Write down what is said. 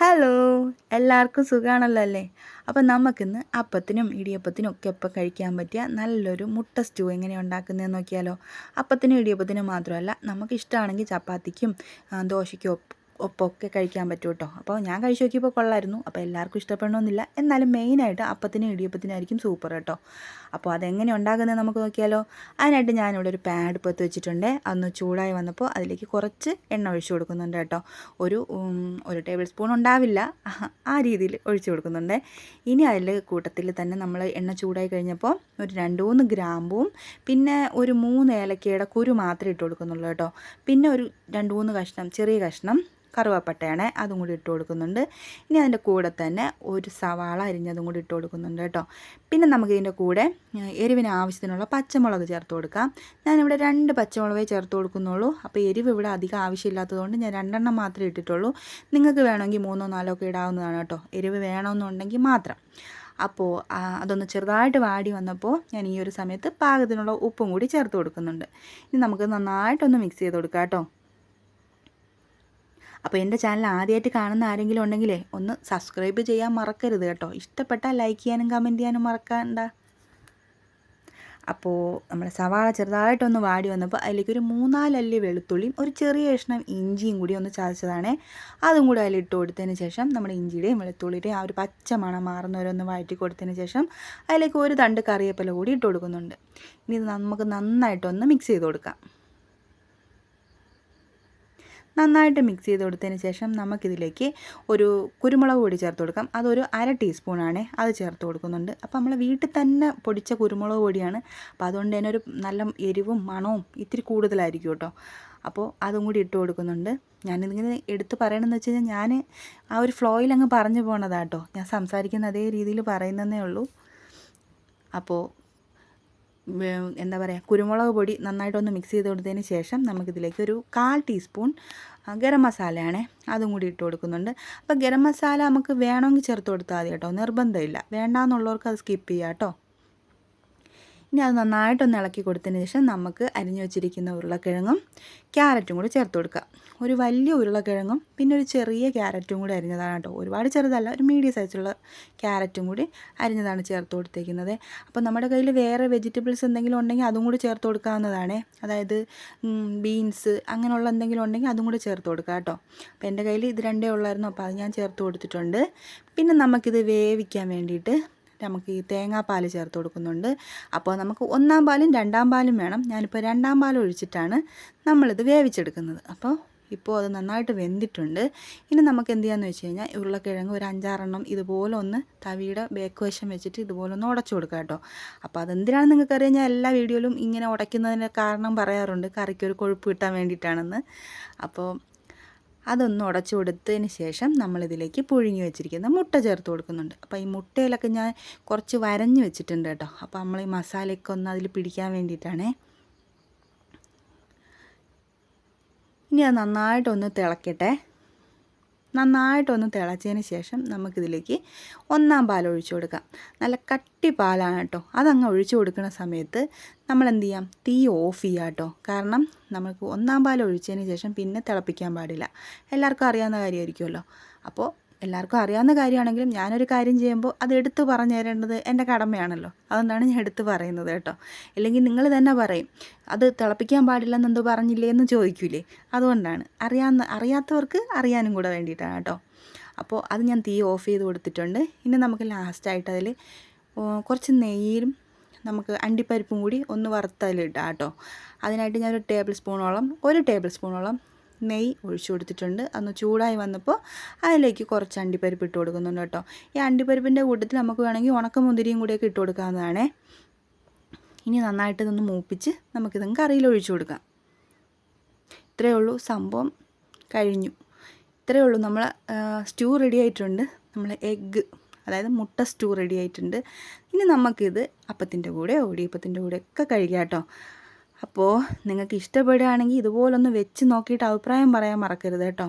Hello എല്ലാവർക്കും സുഖമാണല്ലോ അല്ലേ? അപ്പം നമുക്കിന്ന് അപ്പത്തിനും ഇടിയപ്പത്തിനും ഒക്കെ ഇപ്പം കഴിക്കാൻ പറ്റിയ നല്ലൊരു മുട്ട സ്റ്റൂ എങ്ങനെ ഉണ്ടാക്കുന്നതെന്ന് നോക്കിയാലോ. അപ്പത്തിനും ഇടിയപ്പത്തിനും മാത്രമല്ല നമുക്ക് ഇഷ്ടമാണെങ്കിൽ ചപ്പാത്തിക്കും ദോശയ്ക്കും ഒപ്പ് ഒപ്പമൊക്കെ കഴിക്കാൻ പറ്റും കേട്ടോ അപ്പോൾ ഞാൻ കഴിച്ചു നോക്കിയപ്പോൾ കൊള്ളായിരുന്നു. അപ്പോൾ എല്ലാവർക്കും ഇഷ്ടപ്പെടണമെന്നില്ല. എന്നാലും മെയിനായിട്ട് അപ്പത്തിനും ഇടിയപ്പത്തിനായിരിക്കും സൂപ്പർ കേട്ടോ. അപ്പോൾ അതെങ്ങനെ ഉണ്ടാകുന്നത് നമുക്ക് നോക്കിയാലോ. അതിനായിട്ട് ഞാനിവിടെ ഒരു പാഡ് അടുപ്പത്ത് വെച്ചിട്ടുണ്ട്. അന്ന് ചൂടായി വന്നപ്പോൾ അതിലേക്ക് കുറച്ച് എണ്ണ ഒഴിച്ചു കൊടുക്കുന്നുണ്ട് കേട്ടോ. ഒരു ഒരു ടേബിൾ സ്പൂൺ ഉണ്ടാവില്ല. ആ രീതിയിൽ ഒഴിച്ചു കൊടുക്കുന്നുണ്ട്. ഇനി അതിൽ കൂട്ടത്തിൽ തന്നെ നമ്മൾ എണ്ണ ചൂടായി കഴിഞ്ഞപ്പോൾ ഒരു രണ്ട് മൂന്ന് ഗ്രാമ്പും പിന്നെ ഒരു മൂന്ന് ഏലക്കയുടെ കുരു മാത്രമേ ഇട്ട് കൊടുക്കുന്നുള്ളൂ കേട്ടോ. പിന്നെ ഒരു രണ്ട് മൂന്ന് കഷ്ണം ചെറിയ കഷ്ണം കറുവാപ്പട്ടയാണ് അതും കൂടി ഇട്ട് കൊടുക്കുന്നുണ്ട്. ഇനി അതിന്റെ കൂടെ തന്നെ ഒരു സവാള അരിഞ്ഞതും കൂടി ഇട്ട് കൊടുക്കുന്നുണ്ട് കേട്ടോ. പിന്നെ നമുക്ക് ഇതിന്റെ കൂടെ എരിവിന് ആവശ്യത്തിനുള്ള പച്ചമുളക് ചേർത്ത് കൊടുക്കാം. ഞാനിവിടെ രണ്ട് പച്ചമുളകേ ചേർത്ത് കൊടുക്കുന്നുള്ളൂ. അപ്പോൾ എരിവ് ഇവിടെ അധികം ആവശ്യമില്ലാത്തതുകൊണ്ട് ഞാൻ രണ്ടെണ്ണം മാത്രമേ ഇട്ടിട്ടുള്ളൂ. നിങ്ങൾക്ക് വേണമെങ്കിൽ മൂന്നോ നാലോ ഒക്കെ ഇടാവുന്നതാണ് കേട്ടോ. എരിവ് വേണമെന്നുണ്ടെങ്കിൽ മാത്രം. അപ്പോൾ അതൊന്ന് ചെറുതായിട്ട് വാടി വന്നപ്പോൾ ഞാൻ ഈ ഒരു സമയത്ത് പാകത്തിനുള്ള ഉപ്പും കൂടി ചേർത്ത് കൊടുക്കുന്നുണ്ട്. ഇനി നമുക്ക് നന്നായിട്ടൊന്ന് മിക്സ് ചെയ്ത് കൊടുക്കാം കേട്ടോ. അപ്പോൾ എന്റെ ചാനൽ ആദ്യമായിട്ട് കാണുന്ന ആരെങ്കിലും ഉണ്ടെങ്കിലേ ഒന്ന് സബ്സ്ക്രൈബ് ചെയ്യാൻ മറക്കരുത് കേട്ടോ. ഇഷ്ടപ്പെട്ടാൽ ലൈക്ക് ചെയ്യാനും കമന്റ് ചെയ്യാനും മറക്കണ്ട. അപ്പോൾ നമ്മൾ സവാള ചെറുതായിട്ടൊന്ന് വാടി വന്നപ്പോൾ അതിലേക്ക് ഒരു മൂന്നാലല്ലി വെളുത്തുള്ളിയും ഒരു ചെറിയ കഷ്ണം ഇഞ്ചിയും കൂടി ഒന്ന് ചതച്ചതാണേ. അതും കൂടി അതിലിട്ട് കൊടുത്തതിന് ശേഷം നമ്മുടെ ഇഞ്ചിയുടെയും വെളുത്തുള്ളിയുടെയും ആ ഒരു പച്ച മണം മാറുന്നവരൊന്ന് വഴറ്റി കൊടുത്തതിന് ശേഷം അതിലേക്ക് ഒരു തണ്ട് കറിവേപ്പില കൂടി ഇട്ട് കൊടുക്കുന്നുണ്ട്. ഇനി ഇത് നമുക്ക് നന്നായിട്ടൊന്ന് മിക്സ് ചെയ്ത് കൊടുക്കാം. നന്നായിട്ട് മിക്സ് ചെയ്ത് കൊടുത്തതിന് ശേഷം നമുക്കിതിലേക്ക് ഒരു കുരുമുളക് പൊടി ചേർത്ത് കൊടുക്കാം. അതൊരു അര ടീസ്പൂണാണ് അത് ചേർത്ത് കൊടുക്കുന്നുണ്ട്. അപ്പോൾ നമ്മൾ വീട്ടിൽ തന്നെ പൊടിച്ച കുരുമുളക് പൊടിയാണ്. അപ്പോൾ അതുകൊണ്ട് തന്നെ ഒരു നല്ല എരിവും മണവും ഇത്തിരി കൂടുതലായിരിക്കും കേട്ടോ. അപ്പോൾ അതും കൂടി ഇട്ട് കൊടുക്കുന്നുണ്ട്. ഞാനിതിങ്ങനെ എടുത്ത് പറയണമെന്ന് വെച്ച് കഴിഞ്ഞാൽ ഞാൻ ആ ഒരു ഫ്ലോയിൽ അങ്ങ് പറഞ്ഞു പോണതാട്ടോ ഞാൻ സംസാരിക്കുന്ന അതേ രീതിയിൽ പറയുന്നതേ ഉള്ളൂ. അപ്പോൾ എന്താ പറയുക കുരുമുളക് പൊടി നന്നായിട്ടൊന്ന് മിക്സ് ചെയ്ത് കൊടുത്തതിന് ശേഷം നമുക്കിതിലേക്ക് ഒരു കാൽ ടീസ്പൂൺ ഗരം മസാലയാണ് അതും കൂടി ഇട്ട് കൊടുക്കുന്നുണ്ട്. അപ്പോൾ ഗരം മസാല നമുക്ക് വേണമെങ്കിൽ ചേർത്ത് കൊടുത്താൽ മതി കേട്ടോ നിർബന്ധമില്ല. വേണ്ടാന്നുള്ളവർക്ക് അത് സ്കിപ്പ് ചെയ്യാം കേട്ടോ. ഇനി അത് നന്നായിട്ടൊന്ന് ഇളക്കി കൊടുത്തതിന് ശേഷം നമുക്ക് അരിഞ്ഞു വെച്ചിരിക്കുന്ന ഉരുളക്കിഴങ്ങും ക്യാരറ്റും കൂടി ചേർത്ത് കൊടുക്കുക ഒരു വലിയ ഉരുളക്കിഴങ്ങും പിന്നെ ഒരു ചെറിയ ക്യാരറ്റും കൂടി അരിഞ്ഞതാണ് കേട്ടോ. ഒരുപാട് ചെറുതല്ല ഒരു മീഡിയം സൈസുള്ള ക്യാരറ്റും കൂടി അരിഞ്ഞതാണ് ചേർത്ത് കൊടുത്തേക്കുന്നത്. അപ്പോൾ നമ്മുടെ കയ്യിൽ വേറെ വെജിറ്റബിൾസ് എന്തെങ്കിലും ഉണ്ടെങ്കിൽ അതും കൂടി ചേർത്ത് കൊടുക്കാവുന്നതാണ്. അതായത് ബീൻസ് അങ്ങനെയുള്ള എന്തെങ്കിലും ഉണ്ടെങ്കിൽ അതും കൂടി ചേർത്ത് കൊടുക്കുക കേട്ടോ. അപ്പോൾ എന്റെ കയ്യിൽ ഇത് രണ്ടേ ഉള്ളായിരുന്നു അപ്പോൾ അത് ഞാൻ ചേർത്ത് കൊടുത്തിട്ടുണ്ട്. പിന്നെ നമുക്കിത് വേവിക്കാൻ വേണ്ടിയിട്ട് നമുക്ക് ഈ തേങ്ങാപ്പാൽ ചേർത്ത് കൊടുക്കുന്നുണ്ട്. അപ്പോൾ നമുക്ക് ഒന്നാം പാലും രണ്ടാം പാലും വേണം. ഞാനിപ്പോൾ രണ്ടാം പാൽ ഒഴിച്ചിട്ടാണ് നമ്മളിത് വേവിച്ചെടുക്കുന്നത്. അപ്പോൾ ഇപ്പോൾ അത് നന്നായിട്ട് വെന്തിട്ടുണ്ട്. ഇനി നമുക്ക് എന്ത് ചെയ്യാന്ന് വെച്ച് കഴിഞ്ഞാൽ ഉരുളക്കിഴങ്ങ് ഒരു അഞ്ചാറെണ്ണം ഇതുപോലെ ഒന്ന് തവിയുടെ ബേക്ക് വശം വെച്ചിട്ട് ഇതുപോലെ ഒന്ന് ഉടച്ചു കൊടുക്കുക കേട്ടോ. അപ്പോൾ അതെന്തിനാണെന്ന് നിങ്ങൾക്ക് അറിയാം ഞാൻ എല്ലാ വീഡിയോയിലും ഇങ്ങനെ ഉടയ്ക്കുന്നതിന്റെ കാരണം പറയാറുണ്ട്. കറിക്കൊരു കൊഴുപ്പ് കിട്ടാൻ വേണ്ടിയിട്ടാണെന്ന്. അപ്പോൾ അതൊന്ന് ഉടച്ചു കൊടുത്തതിന് ശേഷം നമ്മളിതിലേക്ക് പുഴുങ്ങി വെച്ചിരിക്കുന്ന മുട്ട ചേർത്ത് കൊടുക്കുന്നുണ്ട്. അപ്പോൾ ഈ മുട്ടയിലൊക്കെ ഞാൻ കുറച്ച് വരഞ്ഞ് വെച്ചിട്ടുണ്ട് കേട്ടോ. അപ്പോൾ നമ്മൾ ഈ മസാലയൊക്കെ ഒന്ന് അതിൽ പിടിക്കാൻ വേണ്ടിയിട്ടാണേ. ഇനി അത് നന്നായിട്ടൊന്ന് തിളക്കട്ടെ. നന്നായിട്ടൊന്ന് തിളച്ചതിന് ശേഷം നമുക്കിതിലേക്ക് ഒന്നാം പാൽ ഒഴിച്ചു കൊടുക്കാം. നല്ല കട്ടി പാലാണ് കേട്ടോ. അതങ്ങ് ഒഴിച്ചു കൊടുക്കുന്ന സമയത്ത് നമ്മൾ എന്ത് ചെയ്യാം തീ ഓഫ് ചെയ്യാം കേട്ടോ. കാരണം നമുക്ക് ഒന്നാം പാൽ ഒഴിച്ചതിന് ശേഷം പിന്നെ തിളപ്പിക്കാൻ പാടില്ല. എല്ലാവർക്കും അറിയാവുന്ന കാര്യമായിരിക്കുമല്ലോ. അപ്പോൾ എല്ലാവർക്കും അറിയാവുന്ന കാര്യമാണെങ്കിലും ഞാനൊരു കാര്യം ചെയ്യുമ്പോൾ അത് എടുത്തു പറഞ്ഞു തരേണ്ടത് എന്റെ കടമയാണല്ലോ. അതുകൊണ്ടാണ് ഞാൻ എടുത്തു പറയുന്നത് കേട്ടോ. ഇല്ലെങ്കിൽ നിങ്ങൾ തന്നെ പറയും അത് തിളപ്പിക്കാൻ പാടില്ലെന്ന് എന്തോ പറഞ്ഞില്ലേ എന്ന് ചോദിക്കൂലേ? അതുകൊണ്ടാണ്. അറിയാവുന്ന അറിയാത്തവർക്ക് അറിയാനും കൂടെ വേണ്ടിയിട്ടാണ് കേട്ടോ. അപ്പോൾ അത് ഞാൻ തീ ഓഫ് ചെയ്ത് കൊടുത്തിട്ടുണ്ട്. ഇനി നമുക്ക് ലാസ്റ്റായിട്ട് അതിൽ കുറച്ച് നെയ്യിലും നമുക്ക് അണ്ടിപ്പരിപ്പും കൂടി ഒന്ന് വറുത്തതിലിടാം കേട്ടോ. അതിനായിട്ട് ഞാനൊരു ടേബിൾ സ്പൂണോളം ഒരു ടേബിൾ സ്പൂണോളം നെയ്യ് ഒഴിച്ചു കൊടുത്തിട്ടുണ്ട്. അന്ന് ചൂടായി വന്നപ്പോൾ അതിലേക്ക് കുറച്ച് അണ്ടിപ്പരിപ്പ് ഇട്ട് കൊടുക്കുന്നുണ്ട് കേട്ടോ. ഈ അണ്ടിപ്പരിപ്പിന്റെ കൂട്ടത്തിൽ നമുക്ക് വേണമെങ്കിൽ ഉണക്കമുന്തിരിയും കൂടിയൊക്കെ ഇട്ട് കൊടുക്കാവുന്നതാണേ. ഇനി നന്നായിട്ട് ഇതൊന്ന് മൂപ്പിച്ച് നമുക്കിതും കറിയിൽ ഒഴിച്ചു കൊടുക്കാം. ഇത്രയേ ഉള്ളൂ. സംഭവം കഴിഞ്ഞു. ഇത്രയേ ഉള്ളൂ. നമ്മൾ സ്റ്റൂ റെഡി ആയിട്ടുണ്ട്. നമ്മൾ എഗ്ഗ് അതായത് മുട്ട സ്റ്റൂ റെഡി ആയിട്ടുണ്ട്. ഇനി നമുക്കിത് അപ്പത്തിന്റെ കൂടെ ഓടിയപ്പത്തിന്റെ കൂടെ ഒക്കെ കഴിക്കാം കേട്ടോ. അപ്പോൾ നിങ്ങൾക്ക് ഇഷ്ടപ്പെടുകയാണെങ്കിൽ ഇതുപോലൊന്ന് വെച്ച് നോക്കിയിട്ട് അഭിപ്രായം പറയാൻ മറക്കരുത് കേട്ടോ.